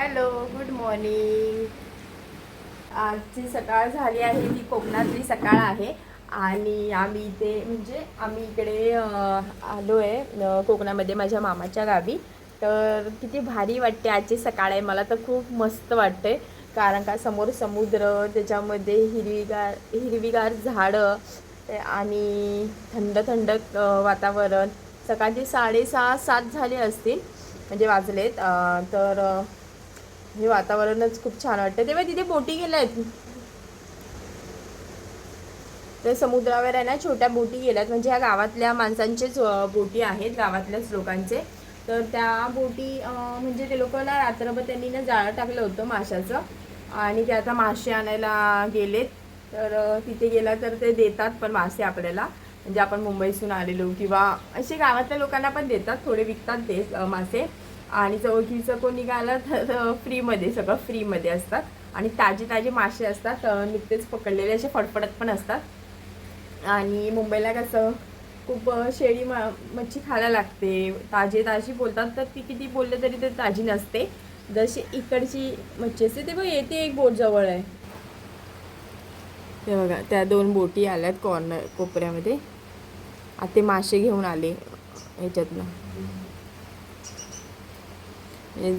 Hello good morning. आजची सकाळ झाली आहे ती कोकणातली सकाळ आहे. आणि आम्ही इथे म्हणजे आम्ही इकडे आलो आहे कोकणामध्ये माझ्या मामाच्या गावी. तर किती भारी वाटते आजची सकाळ आहे. मला तर खूप मस्त वाटते कारण का समोर समुद्र त्याच्यामध्ये हिरवीगार हिरवीगार झाडं आणि थंड थंड वातावरण. सकाळचे साडेसहा सात झाले असतील म्हणजे वाजलेत. तर हे वातावरणच खूप छान वाटतं तेव्हा तिथे बोटी गेल्या आहेत. तर समुद्रावर आहे ना छोट्या बोटी गेल्यात. म्हणजे ह्या गावातल्या माणसांचेच बोटी आहेत गावातल्याच लोकांचे. तर त्या बोटी म्हणजे ते लोकांना रात्रभर त्यांनी ना जाळं टाकलं होतं माशाचं. आणि ते आता मासे आणायला गेलेत. तर तिथे गेला तर ते देतात पण मासे आपल्याला. म्हणजे आपण मुंबईतून आलेलो किंवा असे गावातल्या लोकांना पण देतात. थोडे विकतात ते मासे. आणि चौकीचं कोणी गाला तर फ्रीमध्ये सगळं फ्रीमध्ये असतात. आणि ताजे ताजे मासे असतात नुकतेच पकडलेले असे फडफडत पण असतात. आणि मुंबईला कसं खूप शेळी म मच्छी खायला लागते. ताजे ताजी बोलतात तर ती किती बोलले तरी ते ताजी नसते. जशी इकडची मच्छी असते ते बघ येते एक बोट जवळ आहे. ते बघा त्या दोन बोटी आल्यात कॉर्नर कोपऱ्यामध्ये. आता ते मासे घेऊन आले ह्याच्यातनं.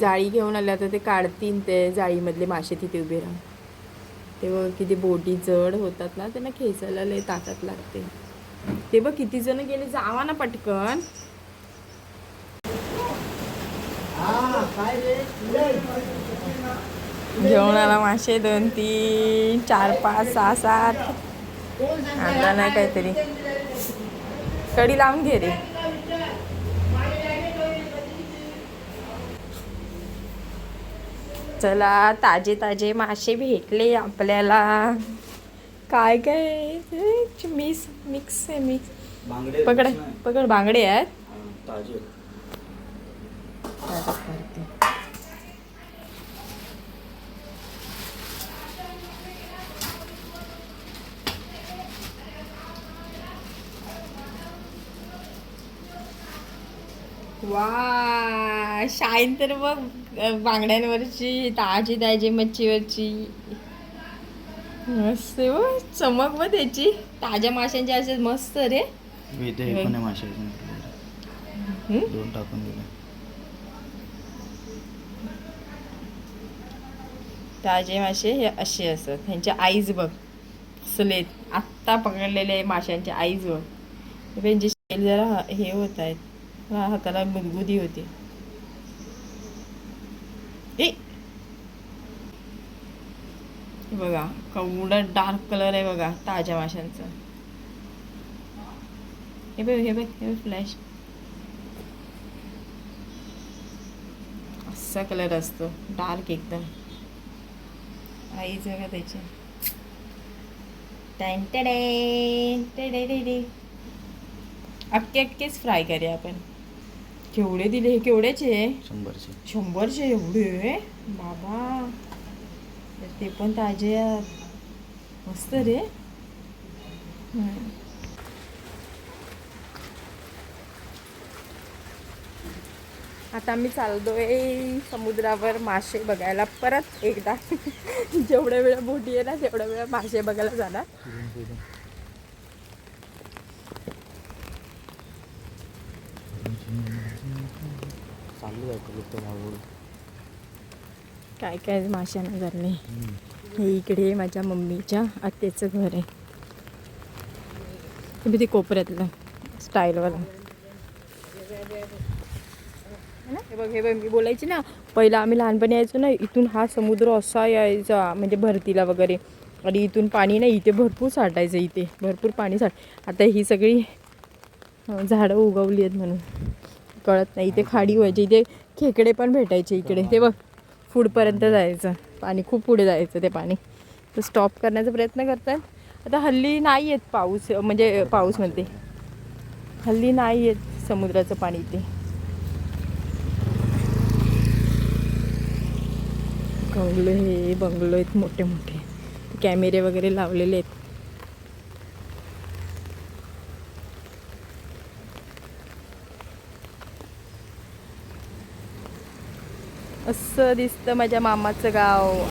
जाळी घेऊन आल्या तर ते काढतील ते जाळीमधले मासे तिथे उभे राहून. तेव्हा किती बोटी जड होतात ना त्यांना खेचायला लय ताकद लागते. ते बघ किती जण गेले जावा ना पटकन. घेऊन आला मासे दोन तीन चार पाच सहा सात. आता नाही काहीतरी. कडी लावून घे रे. चला ताजे ताजे मासे भेटले आपल्याला. काय काय? मिक्स मिक्स आहे मिक्स. पकड. पकड बांगडे आहेत. ताजे वा शाईन तर बघ. बांगड्यांवरची ताजी ताजी मच्छीवरची. मस्त हो चमक बघ त्याची. ताज्या माशांची असे मस्त रे. मासे? दोन टाकून दिले. ताजे मासे हे असे असतात. ह्यांच्या आईज बघ. असलेत आत्ता पकडलेले माशांच्या आईज बघ. त्यांचे शेल जरा हे होत आहेत. हाताला गुदगुदी होती ए हे बघा केवढा डार्क कलर आहे बघा ताज्या माशांचा. हे बघ हे बघ हे फ्लॅश असा कलर असतो डार्क एकदम. आईच बघा त्याची. अख्खे अख्खेच फ्राय करूया आपण. केवढे दिले हे केवढ्याचे? आहे शंभरचे. शंभरचे एवढे? बाबा. तर ते पण ताजे मस्त रे. आता आम्ही चालतोय समुद्रावर मासे बघायला. परत एकदा जेवढ्या वेळा बोटी आहे ना तेवढ्या वेळा मासे बघायला जाणार. चालू आहे फक्त काय काय माशांना झाले हे इकडे माझ्या मम्मीच्या आत्याचं घर आहे. तुम्ही ते कोपऱ्यातलं स्टाईलवालं. हे बघ हे बघ मी बोलायची ना पहिला आम्ही लहानपणी यायचो ना इथून हा समुद्र असा यायचा म्हणजे भरतीला वगैरे. आणि इथून पाणी नाही इथे भरपूर साठायचं इथे भरपूर पाणी साठ आता ही सगळी झाडं उगवली आहेत म्हणून. कळत नाही इथे खाडी व्हायची इथे खेकडे पण भेटायचे इकडे ते बघ. पुढपर्यंत जायचं. पाणी खूप पुढे जायचं ते पाणी. तर स्टॉप करण्याचा प्रयत्न करतात आता हल्ली नाही येत पाऊस म्हणजे पाऊस म्हणते. हल्ली नाही येत समुद्राचं पाणी इथे. बंगलो हे बंगलो आहेत मोठे मोठे कॅमेरे वगैरे लावलेले आहेत. असं दिसतं माझ्या मामाचं गाव.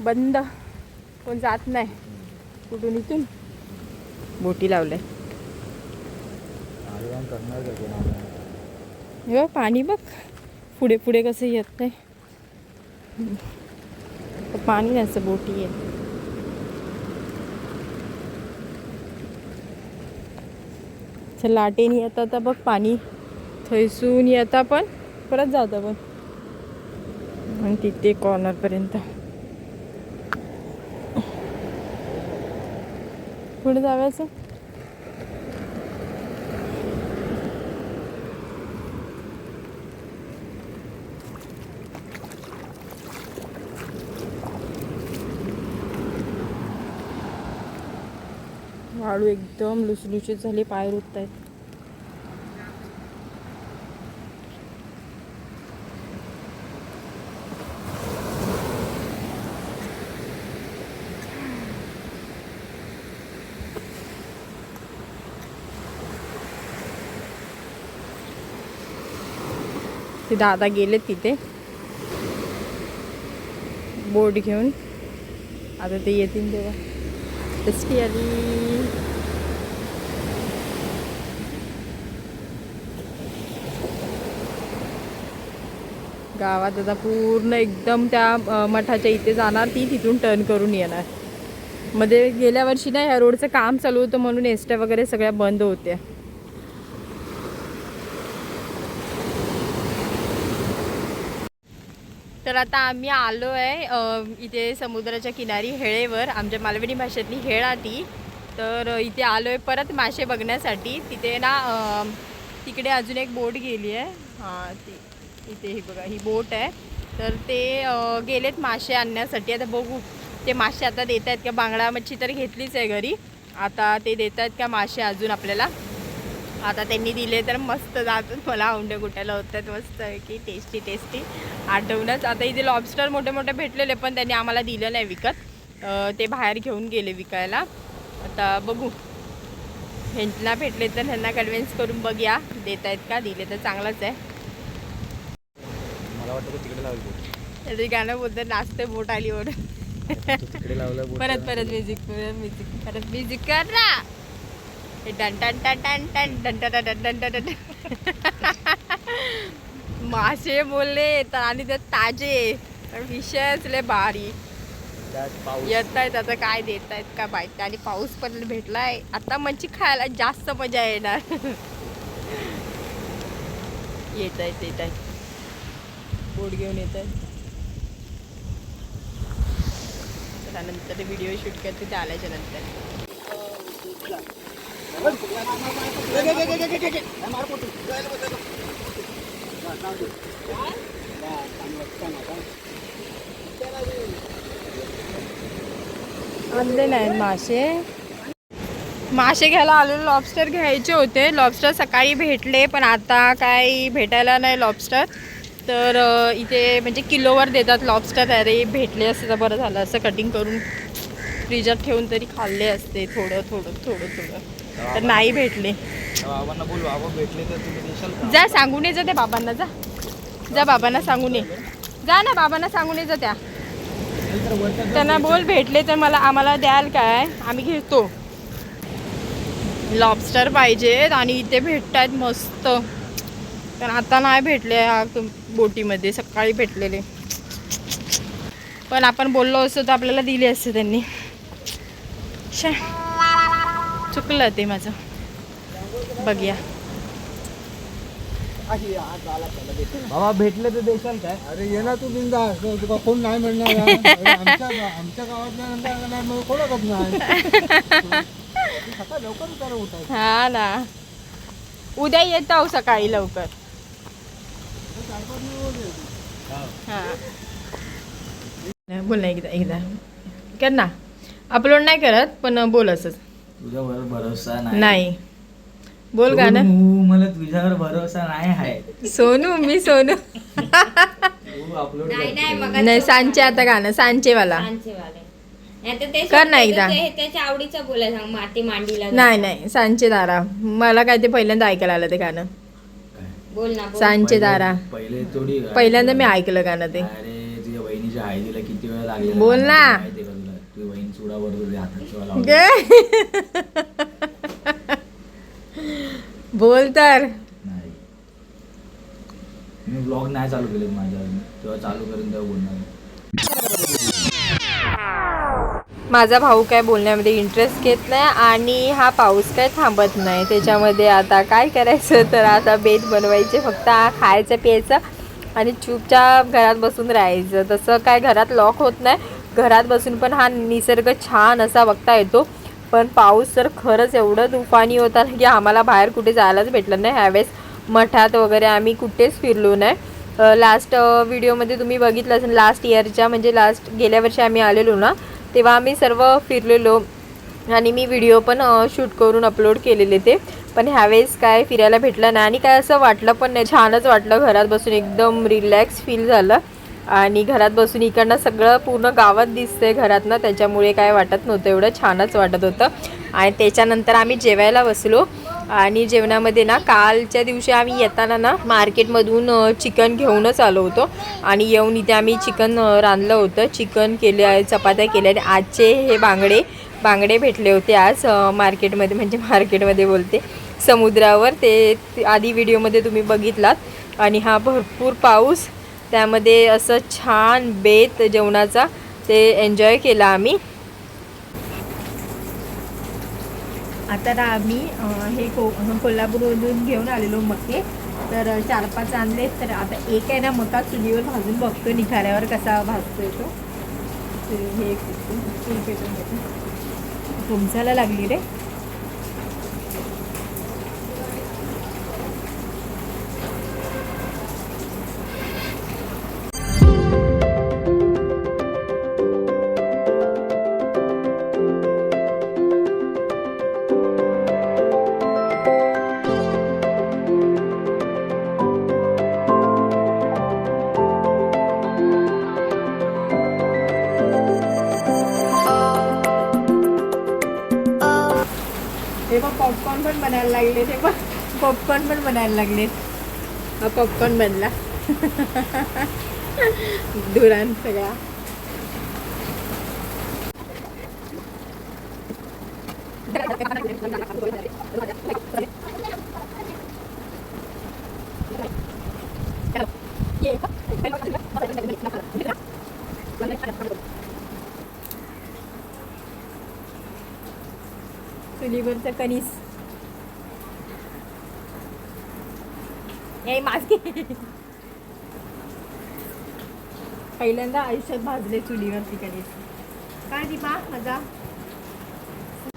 बंद. कोण जात नाही. कुठून इथून? बोटी लावल्या? हे पाणी बघ. पुढे पुढे कसं येत नाही. पाणी नाही असं बोटी येत चल येता येतं आता बघ पाणी थैसून येता पण परत जातं पण आणि तिथे कॉर्नरपर्यंत पुढे जाव्याचं वाळू एकदम लुसलुशीत झाली पाय रुत आहेत ते दादा गेलेत तिथे. बोट घेऊन. आता ते येतील तेव्हा. टेस्टी आली गावात आता पूर्ण एकदम त्या मठाच्या इथे जाणार ती तिथून टर्न करून येणार. मध्ये गेल्या वर्षी ना ह्या रोडचं काम चालू होतं म्हणून एसट्या वगैरे सगळ्या बंद होत्या. तर आता आम्ही आलो आहे इथे समुद्राच्या किनारी हेळेवर. आमच्या मालवणी भाषेतली हेळा ती. तर इथे आलो आहे परत मासे बघण्यासाठी. तिथे ना तिकडे अजून एक बोट गेली आहे. हां ती इथे ही बघा ही बोट आहे. तर ते गेलेत मासे आणण्यासाठी. आता बघू ते मासे आता देत आहेत का? बांगडा मच्छी तर घेतलीच आहे घरी. आता ते देत आहेत का मासे अजून आपल्याला? आता त्यांनी दिले तर मस्त जातात. मला औंडे कुटायला होतात. मस्त आहे की टेस्टी टेस्टी आठवणच. आता इथे लॉबस्टर मोठे मोठे भेटलेले पण त्यांनी आम्हाला दिलं नाही विकत. ते बाहेर घेऊन गेले विकायला. आता बघू. ह्यांना भेटले तर ह्यांना कन्व्हिन्स करून बघूया. देत आहेत का? दिले तर चांगलंच आहे. मला वाटतं तिकडे गाणं बोलतं नाचते बोट आली बोट. परत परत म्युझिक परत म्युझिक परत म्युझिक कर. ना मासे बोलले तर आणि ते ताजे विषयच लय भारी येत आहेत आता काय देत आहेत का माहिती आणि पाऊस पण भेटलाय आता मच्छी खायला जास्त मजा येणार येत आहेत येत आहेत बोट घेऊन येत आहेत त्यानंतर व्हिडिओ शूट करते ते आल्याच्यानंतर आणले नाही मासे. मासे घ्यायला आलेलो लॉबस्टर घ्यायचे होते. लॉबस्टर सकाळी भेटले पण आता काही भेटायला नाही लॉबस्टर तर इथे म्हणजे किलोवर देतात लॉबस्टर अरे भेटले असते तर बरं झालं. असं कटिंग करून फ्रीजात ठेवून तरी खाल्ले असते. थोडं थोडं थोडं थोडं. तर नाही भेटले. जा सांगून ये जा त्या बाबांना जा. जा बाबांना सांगून ये. जा ना बाबांना सांगून ये जा त्या. त्यांना बोल भेटले तर मला आम्हाला द्याल काय? आम्ही घेतो. लॉबस्टर पाहिजेत आणि इथे भेटत आहेत मस्त. पण आता नाही भेटले बोटीमध्ये सकाळी भेटलेले. पण आपण बोललो असतो तर आपल्याला दिले असते त्यांनी. शा चुकलं ते माझं. बघूया. बाबा भेटले तर देशाल काय? अरे ये ना तू बिंदास. तुका कोण नाही म्हणणार हा? आमच्या गा- आमच्या गावातल्या नंतर नाही मग कोणाकच नाही. तू सकाळी लवकर उतारा उठायचं. हा ना. उद्या येत आहो सकाळी लवकर. हा. नाही, बोल ना एकदा एकदा. कर ना. अपलोड नाही करत पण बोल असंच. तुझ्यावर भरोसा नाही. नाही. बोल गाणं. तू मला तुझ्यावर भरोसा नाही आहे. सोनू मी सोनू. तू अपलोड नाही सांचे आता गाणं सांचेवाला. ते कर ना एकदा. ते- ते त्याच्या आवडीचं सांग माती मांडीला नाही नाही सांचे दारा. मला काय ते पहिल्यांदा ऐकायला आलं ते गाणं? बोल ना बोल. सांचे दारा. पहिले थोडी पहिल्यांदा मी ऐकलं गाणं ते. अरे तुझ्या बहिणीच्या हळदीला किती वेळ लागले बोल ना. माहिती का? चुडा हातात लावला. बोल तर. नाही. मी ब्लॉग नाही चालू केले माझ्या तेव्हा चालू करून तेव्हा बोलणार माझा भाऊ काय बोलण्यामध्ये इंटरेस्ट घेत नाही आणि हा पाऊस काय थांबत नाही. त्याच्यामध्ये आता काय करायचं? तर आता बेत बनवायचे फक्त खायचं प्यायचं आणि चुपचाप घरात बसून राहायचं. तसं काय घरात लॉक होत नाही. घरात बसून पण हा निसर्ग छान असा बघता येतो. पण पाऊस तर खरंच एवढं तुफानी होता ना की आम्हाला बाहेर कुठे जायलाच भेटलं नाही. ह्यावेळेस मठात वगैरे आम्ही कुठेच फिरलो नाही. लास्ट व्हिडिओमध्ये तुम्ही बघितलं असेल लास्ट इयरच्या म्हणजे लास्ट गेल्या वर्षी आम्ही आलेलो ना तेव्हा आम्ही सर्व फिरलेलो. आणि मी व्हिडिओ पण शूट करून अपलोड केलेले ते. पण ह्यावेळेस काय फिरायला भेटलं नाही. आणि काय असं वाटलं पण नाही. छानच वाटलं घरात बसून. एकदम रिलॅक्स फील झालं. आणि घरात बसून इकडनं सगळं पूर्ण गावात दिसतंय घरातनं त्याच्यामुळे काय वाटत नव्हतं एवढं छानच वाटत होतं. आणि त्याच्यानंतर आम्ही जेवायला बसलो. आणि जेवणामध्ये ना कालच्या दिवशी आम्ही येताना ना मार्केटमधून चिकन घेऊनच आलो होतो. आणि येऊन इथे आम्ही चिकन रांधलं होतं. चिकन केले आहे चपात्या केल्या. आणि आजचे हे बांगडे बांगडे भेटले होते आज मार्केटमध्ये म्हणजे मार्केटमध्ये बोलते. समुद्रावर ते आधी व्हिडिओमध्ये तुम्ही बघितलात. आणि हा भरपूर पाऊस त्यामध्ये असं छान बेत जेवणाचा ते एन्जॉय केला आम्ही आता ना आम्ही हे को कोल्हापूरमधून घेऊन आलेलो मके तर चार पाच आणले तर आता एक आहे ना मका चुलीवर भाजून बघतो निखाऱ्यावर कसा भाजतोय तो हे तुमच्याला लागली रे पॉपकॉर्न पण बनायला लागले ते पण. पॉपकॉर्न पण बनायला लागले. पॉपकॉर्न बनला. धुरान सगळा. चुलीवरचं कणीस. ए मास्क पहिल्यांदा आयुष्यात भाजले चुलीवरती कणीस. काय दीपा मजा?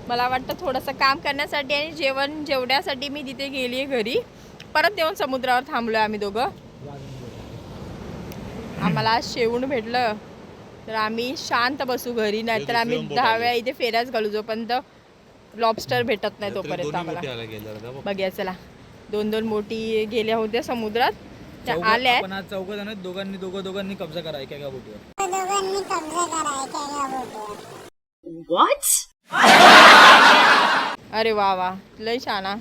मला वाटतं थोडंसं काम करण्यासाठी आणि जेवण जेवण्यासाठी मी तिथे गेली आहे घरी. परत येऊन समुद्रावर थांबलो आम्ही दोघं. आम्हाला शेवून भेटलं. तर आम्ही शांत बसू घरी नाहीतर आम्ही दहा वेळा इथे फेऱ्याच घालू जोपर्यंत लॉबस्टर भेटत नाही तोपर्यंत आम्हाला. बघूया चला. दोन दोन मोठी गेल्या होत्या समुद्रात. त्या आल्या चौघ जण दोघांनी दोघं दोघांनी कब्जा करा एका एका बोटीवर. अरे वा वा. लय छाना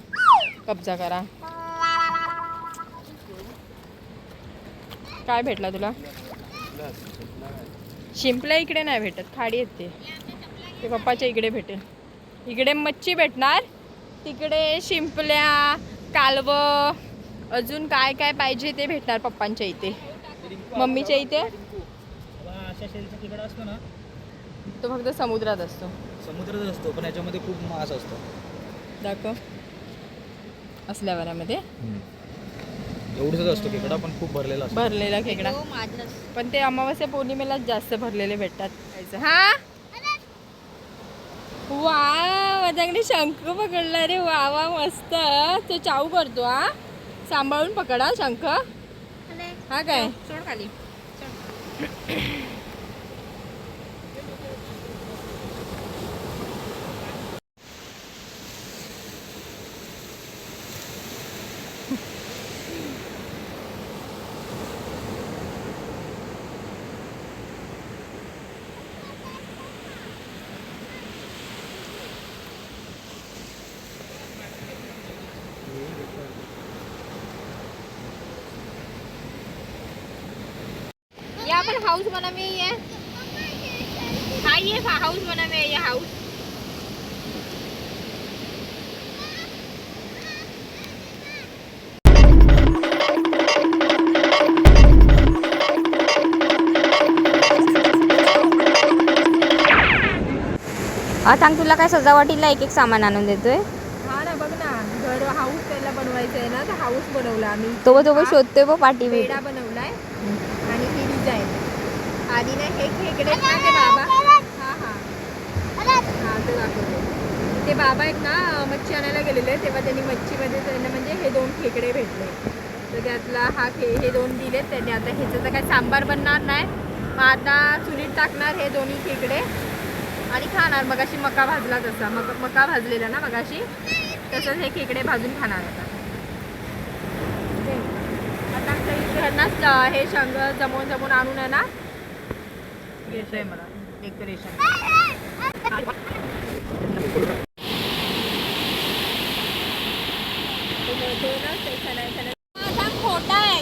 कब्जा करा. काय भेटला तुला? शिंपल्या इकडे नाही भेटत. खाडी आहेत ते. ते पप्पाच्या इकडे भेटेल. इकडे मच्छी भेटणार तिकडे शिंपल्या कालव अजून काय काय पाहिजे ते भेटणार पप्पांच्या इथे. मम्मीच्या इथे? अशा शेलचा तिकडे असतो ना तो फक्त समुद्रात असतो. समुद्रच असतो पण याच्यामध्ये खूप मास असतो. दाखव. असल्या वरामध्ये एवढंच असतो खेकडा पण खूप भरलेला असतो. भरलेला खेकडा. पण ते अमावस्या पौर्णिमेलाच जास्त भरलेले भेटतात. हा? वा माझ्याकडे शंख पकडला रे. वा वा मस्त. तो चाऊ करतो हा. सांभाळून पकडा शंख. हा काय? सोड खाली. हाउस बना में ये हाँ। ये हाउस बना में ये हाउस सांग तुला काय सजावटीला एक एक सामान आणून देतोय? हा ना बघ ना घर हाऊस त्याला बनवायचं आहे ना तर हाऊस बनवला आम्ही. तो तो हा शोधतोय बघ पाठी पेढा बनवलाय आणि ही डिझाईन आणि आहेत ना ते बाबा? हा हा. हा ते दाखवते. ते बाबा आहेत ना मच्छी आणायला गेलेले तेव्हा त्यांनी मच्छीमध्ये त्यांना म्हणजे हे दोन खेकडे भेटले. तर त्यातला हा खे हे दोन दिलेत त्यांनी. आता ह्याचं तर काय सांबार बनणार नाही. मग आता चुलीत टाकणार हे दोन्ही खेकडे. आणि खाणार मग अशी मका भाजला तसा. मक मका भाजलेला ना मगाशी. तसंच हे खेकडे भाजून खाणार आता. आता अं, हे शंग जमवून जमवून आणून आहे ना येतोय मला डेकोरेशन खोटा आहे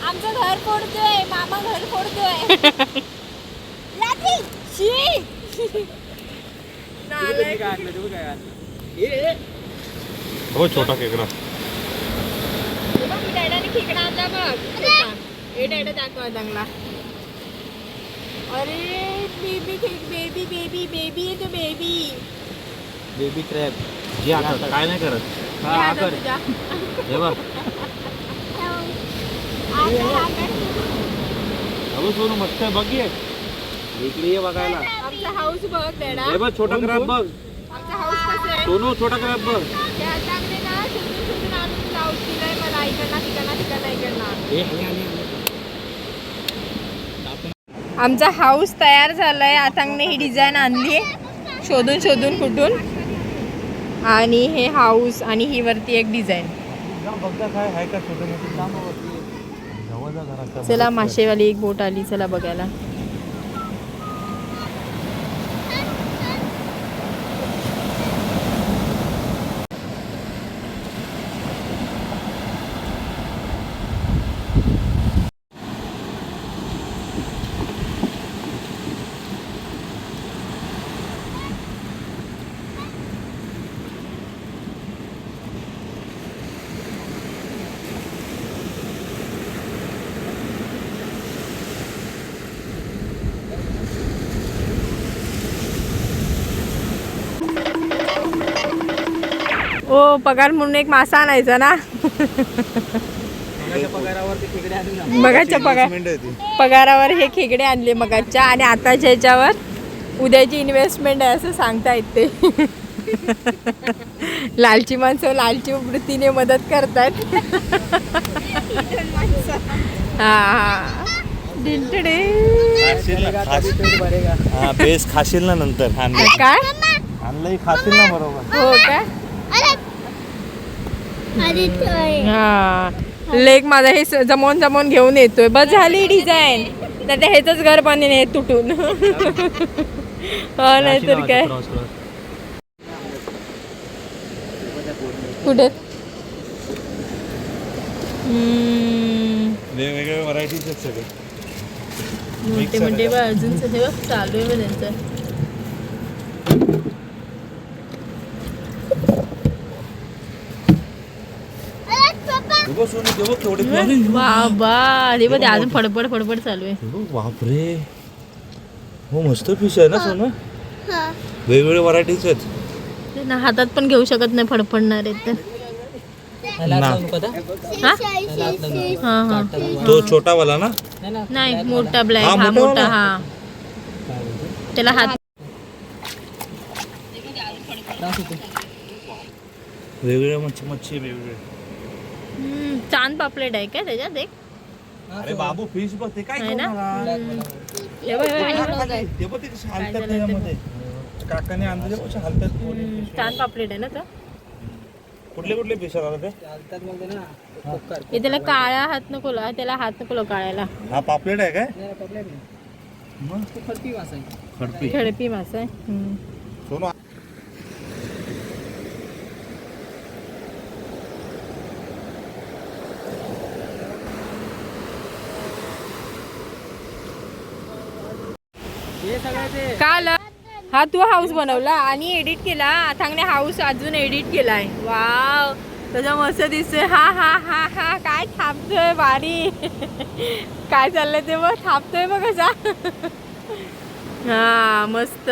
आमचं घर फोडतोय मामा घर फोडतोय शी! नालायक. हो छोटा खेकडा डॅडाने खेकडा आणला बघ. हे डॅडा दाखवा चांगला अरे बेबी बेबी बेबी बेबी आहे तो बेबी बेबी क्रॅब जी आता काय नाही करत. हा हा कर हे बघ. सोनू मस्त आहे. बघ ये इकडे ये बघायला. आमचा हाऊस बघ हे बघ छोटा क्रॅब बघ. आमचा हाऊस कसं आहे सोनू छोटा क्रॅब बघ. ते हातामध्ये ना सुंदर सुंदर आणून लावून दिलंय मला इकडनं तिकडनं तिकडनं इकडनं हे आले आले आले आमचा हाऊस तयार झालाय. आतांगने ही डिझाईन आणली शोधून शोधून कुठून? आणि हे हाऊस आणि ही वरती एक डिझाईन चला माशेवाली एक बोट आली. चला बघायला. ओ पगार म्हणून एक मासा आणायचा ना? मगाच्या ते पगार पगारावर हे खेकडे आणले मगाच्या आणि आताच्या ह्याच्यावर उद्याची इन्व्हेस्टमेंट आहे असं सांगता येते लालची माणसं लालची वृत्तीने मदत करतात. हा हा. हा बेस खाशील ना नंतर आणलं काय? आणलंही खाशील ना बरोबर. हो काय हा. लेक माझा हे जमवून जमवून घेऊन येतोय. बस झाली डिझाईन नाही तर ह्याच घर बनेन हे तुटून. हा नाहीतर काय? क्रॉस क्रॉस कुठे? हम्म, वेगवेगळे व्हरायटीज आहेत सगळे. मोठे मोठे बा अजून हे बघ, चालू आहे त्यांचं सोनू ते बघ केवढे बाबा ते बघ ते अजून फडफड फडफड चालू आहे. बापरे. हो मस्त फिश आहे ना सोनं? वेगवेगळे व्हरायटीज आहेत. ते ना हातात पण घेऊ शकत नाही फडफडणार आहेत तर ना. हा? हा हा. तो छोटा वाला ना? नाही मोठा ब्लॅक हा, हा मोठा मोठा वाला? हा. त्याला हात वेगवेगळ्या मच्छी मच्छी वेगवेगळे. हम्म, चांद पापलेट आहे काय त्याच्यात एक? अरे बाबू फिश बघ ते काय आहे ना? खाऊन आला? हे बघ, हे बघ. ते बघ. ते कसे हालतात झालं ते? त्याच्यामध्ये. काकाने आणले हालतात हम्म, चांद पापलेट आहे ना तो? कुठले कुठले फिश आला ते? हे. त्याला काळा हात नको लाव, त्याला हात नको लाव काळ्याला. हा पापलेट आहे काय? मग? खडपी. खडपी मासा आहे. हम्म. सोनू हे सगळं ते काल हा तू हाऊस बनवला आणि एडिट केला. अथांगने हाऊस अजून एडिट केलाय. वाव तुझा मस्त दिसतोय. हा हा हा हा. काय थांबतोय बारी काय चाललंय ते बघ. थांबतोय बघ कसा हा मस्त.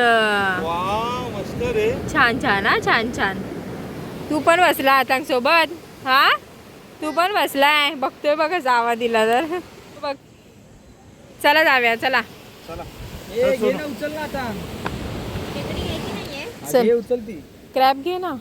वाव मस्त रे. छान छान हा छान छान. तू पण बसला अथांग सोबत हा? तू पण बसलाय. बघतोय बघ आवाज दिला तर. बघ. चला जाऊया चला. चला. उचल ना आता. चल हे उचल ती. क्रॅब घे ना.